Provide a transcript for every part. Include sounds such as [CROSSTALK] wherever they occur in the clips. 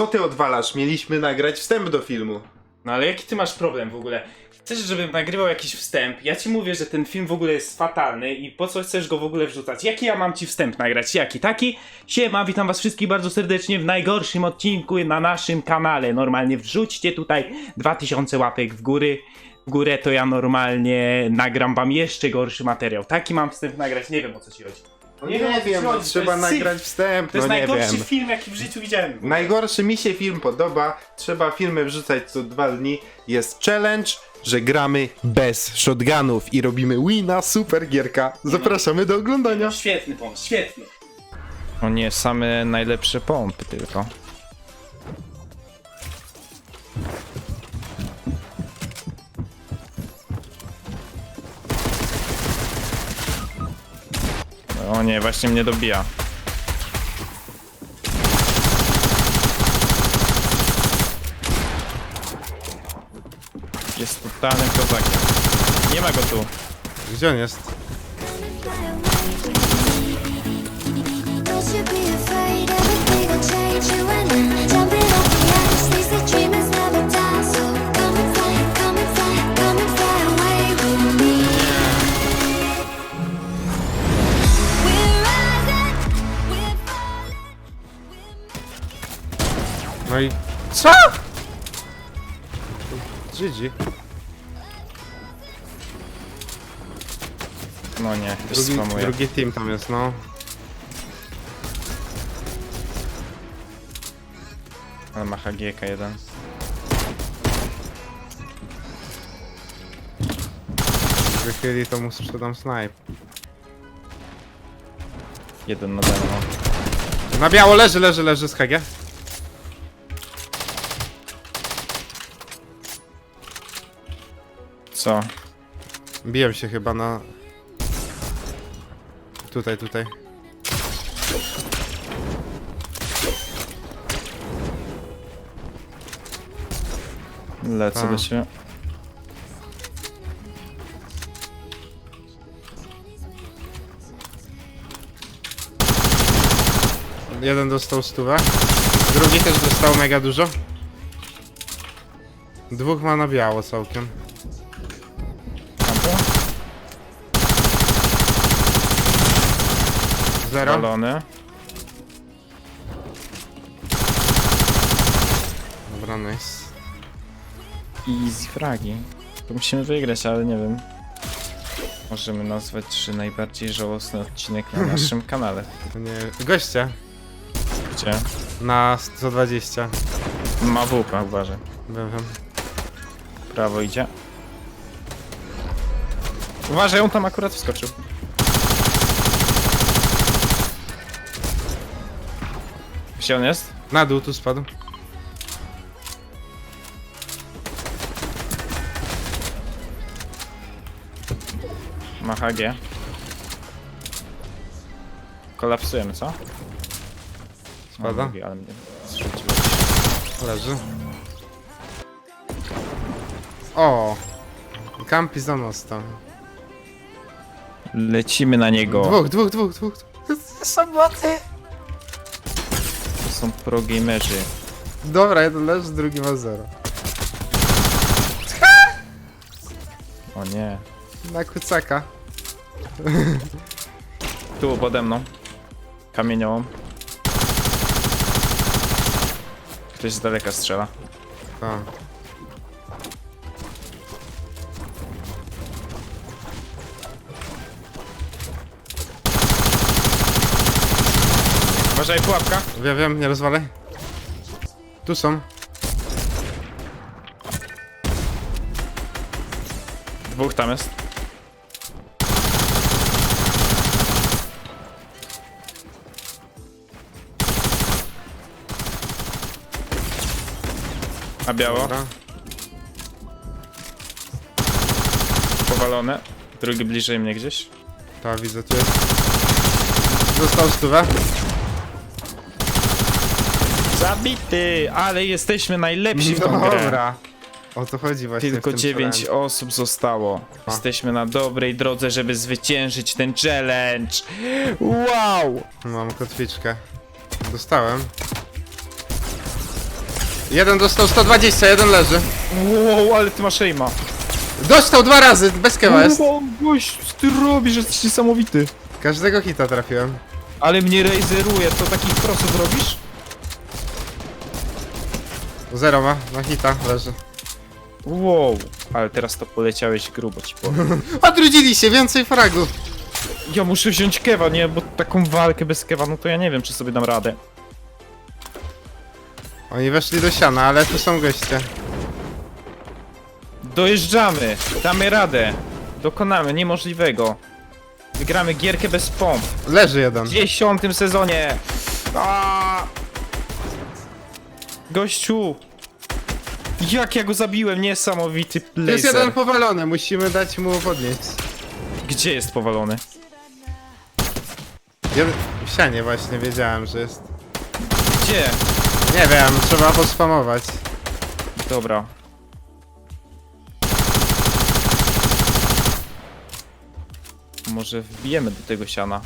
Co ty odwalasz? Mieliśmy nagrać wstęp do filmu. No ale jaki ty masz problem w ogóle? Chcesz, żebym nagrywał jakiś wstęp? Ja ci mówię, że ten film w ogóle jest fatalny i po co chcesz go w ogóle wrzucać? Jaki ja mam ci wstęp nagrać? Jaki? Taki? Siema, witam was wszystkich bardzo serdecznie w najgorszym odcinku na naszym kanale. Normalnie wrzućcie tutaj 2000 łapek w góry. W górę to ja normalnie nagram wam jeszcze gorszy materiał. Taki mam wstęp nagrać, nie wiem o co ci chodzi. No Nie nie, wiem, wiem, chodzi, to trzeba jest syf. nagrać wstęp, To jest no nie najgorszy wiem. film, jaki w życiu widziałem. Najgorszy mi się film podoba, trzeba filmy wrzucać co dwa dni. Jest challenge, że gramy bez shotgunów i robimy wina, super gierka. Zapraszamy do oglądania. Świetny pomysł, świetny. O nie, same najlepsze pompy tylko. O nie, właśnie mnie dobija. Jest totalnym kozakiem. Nie ma go tu. Gdzie on jest? Don't you be afraid, everything will change you and I'm No i... Co? GG. No nie, Drugi, spamuje. drugi team tam jest, no. Ale ma HGK jeden. Wychyli to mu sprzedam snipe. Jeden nade mną. Na biało leży, leży, leży z HG. Co? Biłem się chyba na... Tutaj, tutaj. Lecę A. do ciebie. Jeden dostał stówę. Drugi też dostał mega dużo. Dwóch ma na biało całkiem. Zero. Balony. Dobra, nice. Easy fragi. To musimy wygrać, ale nie wiem. Możemy nazwać trzy najbardziej żałosny odcinek na naszym kanale. To nie... Goście. Gdzie? Na 120. Ma WP, uważaj. Wiem, wiem. Prawo idzie. Uważaj, on tam akurat wskoczył. Gdzie on jest? Na dół tu spadł. Ma HG. Kolapsujemy, co? Spada? Drugi, ale mnie zrzuciło. Leży. O! Kampi za mostem. Lecimy na niego. Dwóch, dwóch, dwóch, dwóch. To są pro gamerzy. Dobra, jeden leży, drugi ma zero. O nie. Na kucaka. Tu pode mną. Kamieniołom. Ktoś z daleka strzela. A. Uważaj, pułapka. Wiem, wiem, nie rozwalaj. Tu są. Dwóch tam jest. A biało? Dobra. Powalone. Drugi bliżej mnie gdzieś. Tak, widzę, tu jest. Dostał stówę. Zabity! Ale jesteśmy najlepsi w tą grę. Dobra. O to chodzi właśnie Tylko w tym 9 challenge. osób zostało. Jesteśmy na dobrej drodze, żeby zwyciężyć ten challenge. Wow! Mam kotwiczkę. Dostałem. Jeden dostał 120, jeden leży. Wow, ale ty masz aima. Dostał dwa razy, bez kewa jest. Wow, gość, co ty robisz? Jesteś niesamowity. Każdego hita trafiłem. Ale mnie razeruje, to takich prosów robisz? Zero ma, na hita leży. Wow, ale teraz to poleciałeś grubo ci powiem. [LAUGHS] Odrudzili się, więcej fragów. Ja muszę wziąć kewa, nie? Bo taką walkę bez kewa, no to ja nie wiem, czy sobie dam radę. Oni weszli do siana, ale tu są goście. Dojeżdżamy, damy radę. Dokonamy niemożliwego. Wygramy gierkę bez pomp. Leży jeden. W dziesiątym sezonie. A! Gościu! Jak ja go zabiłem, niesamowity Tu jest laser. jeden powalony, musimy dać mu podnieść. Gdzie jest powalony? Jeden... W sianie właśnie wiedziałem, że jest. Gdzie? Nie wiem, trzeba pospamować. Dobra. Może wbijemy do tego siana.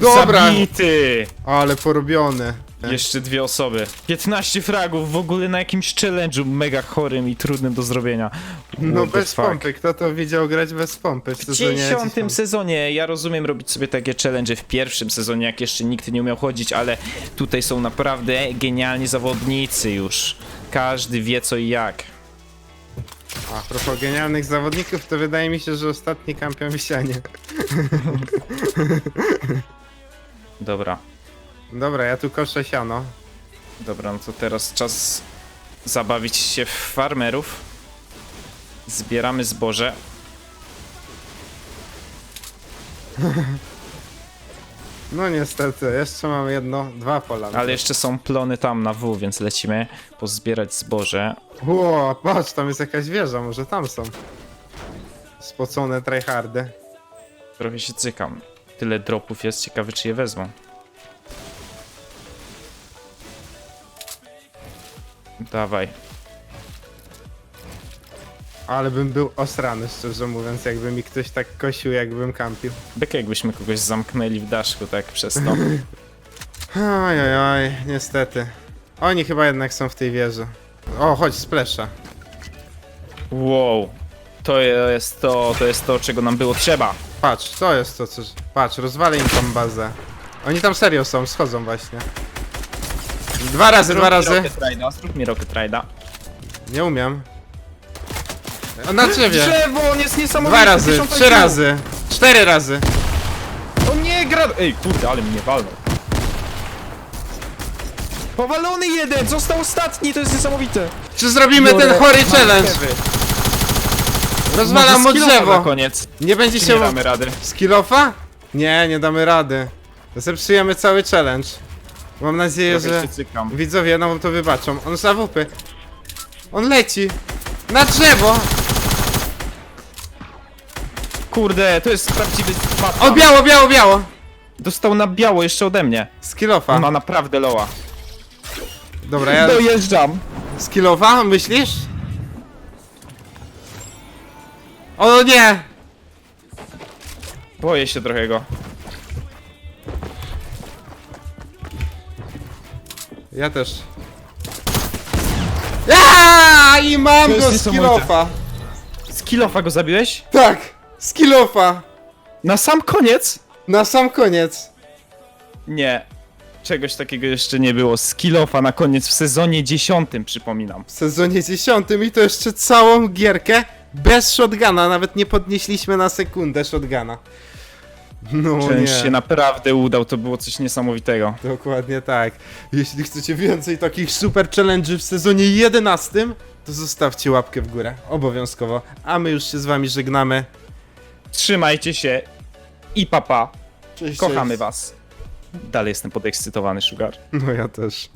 Dobra! Zabity! Ale porobiony. Jeszcze dwie osoby. 15 fragów w ogóle na jakimś challenge'u mega chorym i trudnym do zrobienia. No What the bez fuck. pompy, kto to widział grać bez pompy w sezonie dziesiątym 10? sezonie ja rozumiem robić sobie takie challenge w pierwszym sezonie, jak jeszcze nikt nie umiał chodzić, ale tutaj są naprawdę genialni zawodnicy już. Każdy wie co i jak. A propos genialnych zawodników, to wydaje mi się, że ostatni kampion w sianie. [LAUGHS] Dobra, Dobra, ja tu koszę siano. dobra, no to teraz czas zabawić się w farmerów. Zbieramy zboże. [LAUGHS] No niestety, jeszcze mam jedno, dwa pola. Ale jeszcze są plony tam na W, więc lecimy pozbierać zboże. Ło, patrz, tam jest jakaś wieża, może tam są. Spocone tryhardy. Trochę się cykam. Tyle dropów jest, ciekawy czy je wezmą. Dawaj. Ale bym był osrany, szczerze mówiąc, jakby mi ktoś tak kosił, jakbym kampił. Tak jakbyśmy kogoś zamknęli w daszku, tak przez to. Oj, oj, oj, niestety. Oni chyba jednak są w tej wieży. O, chodź, splesza. Wow. To jest to, to jest to, czego nam było trzeba. Patrz, to jest to, co... Patrz, rozwalę im tą bazę. Oni tam serio są, schodzą właśnie. Dwa razy, dwa razy. Rocket Ride'a, zrób mi Rocket Ride'a. Nie umiem. O, na drzewie. Drzewo, on jest niesamowity. Dwa razy, trzy IQ. razy, cztery razy. O nie, gra... Ej, kurde, ale mnie walnął. Powalony jeden, został ostatni, to jest niesamowite. Czy zrobimy ten chory challenge? Rozwalam mu Może skillowa na drzewo. koniec. Nie będzie Czy się... nie damy rady? Skillofa? Nie, nie damy rady. Zepsujemy cały challenge. Mam nadzieję, Trochę że się cykam. widzowie nam to wybaczą. On za wupy. On leci. Na drzewo! Kurde, to jest prawdziwy O, Batman. biało, biało, biało! Dostał na biało jeszcze ode mnie. Skillofa. On ma naprawdę loa. Dobra, ja... Dojeżdżam. Skillofa, myślisz? O nie! Boję się trochę go. Ja też. Ja I mam jest go niesamowite. skillofa! Z kilofa go zabiłeś? Tak! Skillofa! Na sam koniec? Na sam koniec. Nie. Czegoś takiego jeszcze nie było. Skillofa na koniec w sezonie 10, przypominam. W sezonie 10 i to jeszcze całą gierkę bez shotguna. Nawet nie podnieśliśmy na sekundę shotguna. No Challenge nie. się naprawdę udał, to było coś niesamowitego. Dokładnie tak. Jeśli chcecie więcej takich super challenge'y w sezonie 11, to zostawcie łapkę w górę. Obowiązkowo. A my już się z wami żegnamy. Trzymajcie się i papa. Cześć, Kochamy cześć. was. Dalej jestem podekscytowany, Sugar. No ja też.